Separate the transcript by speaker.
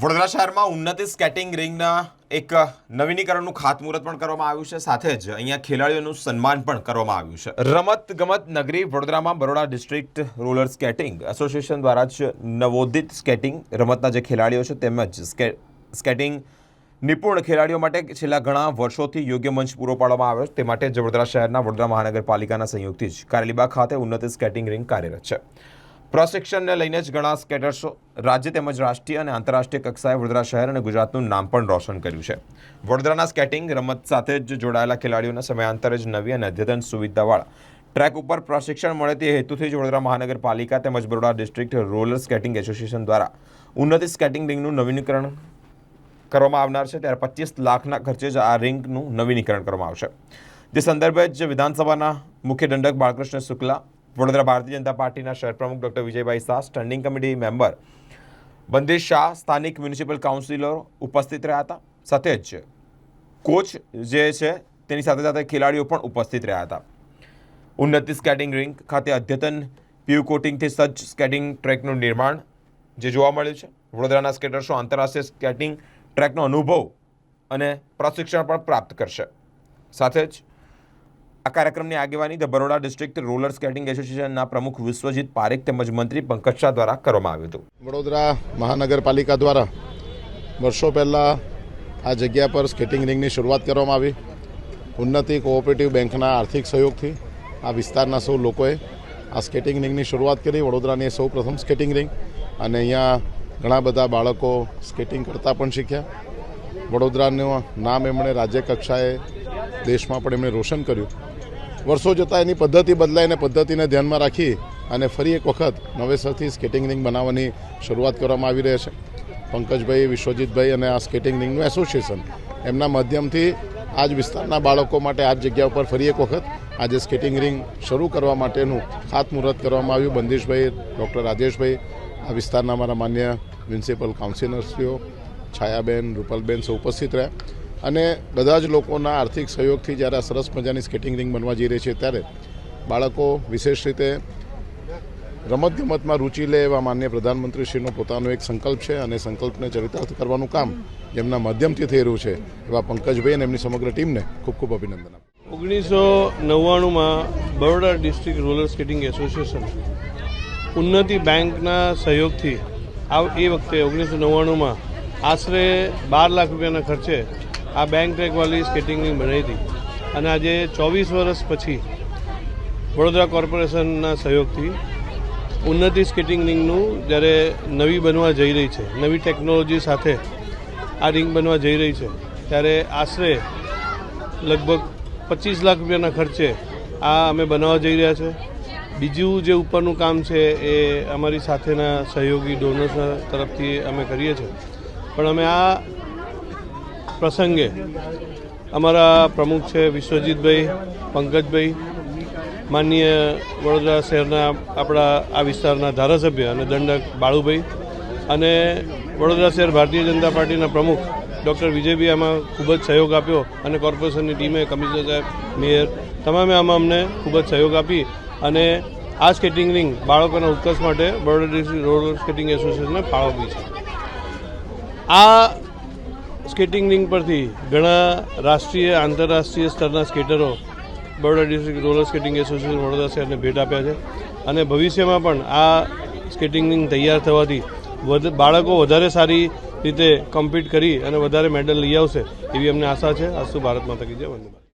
Speaker 1: વડોદરા શહેરમાં ઉન્નતિ સ્કેટિંગ રિંગના એક નવીનીકરણનું ખાતમુહૂર્ત પણ કરવામાં આવ્યું છે. સાથે જ અહીંયા ખેલાડીઓનું સન્માન પણ કરવામાં આવ્યું છે. રમત ગમત નગરી વડોદરામાં Baroda district roller skating association દ્વારા જ નવોદિત સ્કેટિંગ રમતના જે ખેલાડીઓ છે તેમજ સ્કે- સ્કેટિંગ નિપુણ ખેલાડીઓ માટે છેલ્લા ઘણા વર્ષોથી યોગ્ય મંચ પૂરો પાડવામાં આવ્યો છે. તે માટે જ વડોદરા શહેરના વડોદરા મહાનગરપાલિકાના સંયુક્તથી જ કારેલીબાગ ખાતે ઉન્નતિ સ્કેટિંગ રિંગ કાર્યરત છે. પ્રશિક્ષણને લઈને જ ઘણા સ્કેટર્સો રાજ્ય તેમજ રાષ્ટ્રીય અને આંતરરાષ્ટ્રીય કક્ષાએ વડોદરા શહેર અને ગુજરાતનું નામ પણ રોશન કર્યું છે. વડોદરાના સ્કેટિંગ રમત સાથે જ જોડાયેલા ખેલાડીઓને સમયાંતરે જ નવી અને અદ્યતન સુવિધાવાળા ટ્રેક ઉપર પ્રશિક્ષણ મળે તે હેતુથી જ વડોદરા મહાનગરપાલિકા તેમજ Baroda district roller skating association દ્વારા ઉન્નતિ સ્કેટિંગ રિંગનું નવીનીકરણ કરવામાં આવનાર છે. ત્યારે પચીસ લાખના ખર્ચે જ આ રિંગનું નવીનીકરણ કરવામાં આવશે. જે સંદર્ભે જ વિધાનસભાના મુખ્ય દંડક બાળકૃષ્ણ શુક્લા વડોદરા ભારતીય જનતા પાર્ટીના શહેર પ્રમુખ doctor Vijaybhai Shah standing committee member Bandish Shah, સ્થાનિક મ્યુનિસિપલ કાઉન્સિલરો ઉપસ્થિત રહ્યા હતા. સાથે જ કોચ જે છે, તેની સાથે સાથે ખેલાડીઓ પણ ઉપસ્થિત રહ્યા હતા. ઉન્નતિ સ્કેટિંગ રિંગ ખાતે અદ્યતન પીયુ કોટિંગથી સજ્જ સ્કેટિંગ ટ્રેકનું નિર્માણ જે જોવા મળ્યું છે. વડોદરાના સ્કેટર્સો આંતરરાષ્ટ્રીય સ્કેટિંગ ટ્રેકનો અનુભવ અને પ્રશિક્ષણ પણ પ્રાપ્ત કરશે. સાથે જ આ કાર્યક્રમની આગેવાની the Baroda district roller skating એસોસિએશનના પ્રમુખ વિશ્વજીત પારેખ તેમજ મંત્રી પંકજ શાહ દ્વારા કરવામાં આવ્યું હતું.
Speaker 2: વડોદરા મહાનગરપાલિકા દ્વારા વર્ષો પહેલાં આ જગ્યા પર સ્કેટિંગ રિંગની શરૂઆત કરવામાં આવી. ઉન્નતિ કોઓપરેટિવ બેંકના આર્થિક સહયોગથી આ વિસ્તારના સૌ લોકોએ આ સ્કેટિંગ રિંગની શરૂઆત કરી. વડોદરાની સૌ પ્રથમ સ્કેટિંગ રિંગ અને અહીંયા ઘણા બધા બાળકો સ્કેટિંગ કરતા પણ શીખ્યા. વડોદરાનું નામ એમણે રાજ્ય કક્ષાએ દેશમાં પણ એમણે રોશન કર્યું. વર્ષો જતાં એની પદ્ધતિ બદલાઈને પદ્ધતિને ધ્યાનમાં રાખી અને ફરી એક વખત નવેસરથી સ્કેટિંગ રિંગ બનાવવાની શરૂઆત કરવામાં આવી રહી છે. પંકજભાઈ, વિશ્વજીતભાઈ અને આ સ્કેટિંગ રિંગનું એસોસિએશન એમના માધ્યમથી આ જ વિસ્તારના બાળકો માટે આ જગ્યા ઉપર ફરી એક વખત આજે સ્કેટિંગ રિંગ શરૂ કરવા માટેનું ખાતમુહૂર્ત કરવામાં આવ્યું. બંદીશભાઈ, ડૉક્ટર રાજેશભાઈ, આ વિસ્તારના અમારા માન્ય મ્યુનિસિપલ કાઉન્સિલરશ્રીઓ છાયાબેન, રૂપલબેન સૌ ઉપસ્થિત રહ્યા. અને બધા જ લોકોના આર્થિક સહયોગથી જ્યારે આ સરસ મજાની સ્કેટિંગ રિંગ બનવા જઈ રહી છે ત્યારે બાળકો વિશેષ રીતે રમતગમતમાં રુચિ લે એવા માન્ય પ્રધાનમંત્રીશ્રીનો પોતાનો એક સંકલ્પ છે અને સંકલ્પને ચરિતાર્થ કરવાનું કામ જેમના માધ્યમથી થઈ રહ્યું છે એવા પંકજભાઈ અને એમની સમગ્ર ટીમને ખૂબ ખૂબ અભિનંદન આપું
Speaker 3: ઓગણીસો નવ્વાણુંમાં Baroda district roller skating association Unnati બેંકના સહયોગથી આ એ વખતે ઓગણીસો નવ્વાણુંમાં આશરે બાર લાખ રૂપિયાના ખર્ચે આ બેંક ટ્રેકવાળી સ્કેટિંગ રિંગ બનાવી હતી. અને આજે ચોવીસ વર્ષ પછી વડોદરા કોર્પોરેશનના સહયોગથી ઉન્નતિ સ્કેટિંગ રિંગનું જ્યારે નવી બનવા જઈ રહી છે, નવી ટેકનોલોજી સાથે આ રિંગ બનવા જઈ રહી છે, ત્યારે આશરે લગભગ પચીસ લાખ રૂપિયાના ખર્ચે આ અમે બનાવવા જઈ રહ્યા છે. બીજું જે ઉપરનું કામ છે એ અમારી સાથેના સહયોગી ડોનર્સના તરફથી અમે કરીએ છીએ. પણ અમે આ પ્રસંગે અમારા પ્રમુખ છે વિશ્વજીતભાઈ, પંકજભાઈ, માનનીય વડોદરા શહેરના આપણા આ વિસ્તારના ધારાસભ્ય અને દંડક બાળુભાઈ અને વડોદરા શહેર ભારતીય જનતા પાર્ટીના પ્રમુખ ડૉક્ટર વિજયભાઈ આમાં ખૂબ જ સહયોગ આપ્યો અને કોર્પોરેશનની ટીમે કમિશનર સાહેબ, મેયર તમામે આમાં અમને ખૂબ જ સહયોગ આપી અને આ સ્કેટિંગ રિંગ બાળકોના ઉત્કર્ષ માટે ડિસ્ટ્રિક્ટ રોલર સ્કેટિંગ એસોસિએશનને ફાળો આપી છે. આ સ્કેટિંગ રિંગ પરથી ઘણા રાષ્ટ્રીય, આંતરરાષ્ટ્રીય સ્તરના સ્કેટરો Baroda district roller skating association Vadodara શહેરને ભેટ આપ્યા છે. અને ભવિષ્યમાં પણ આ સ્કેટિંગ રિંગ તૈયાર થવાથી બાળકો વધારે સારી રીતે કમ્પીટ કરી અને વધારે મેડલ લઈ આવશે એવી અમને આશા છે. આસ્તુ ભારતમાં માતા કી જય. વંદે.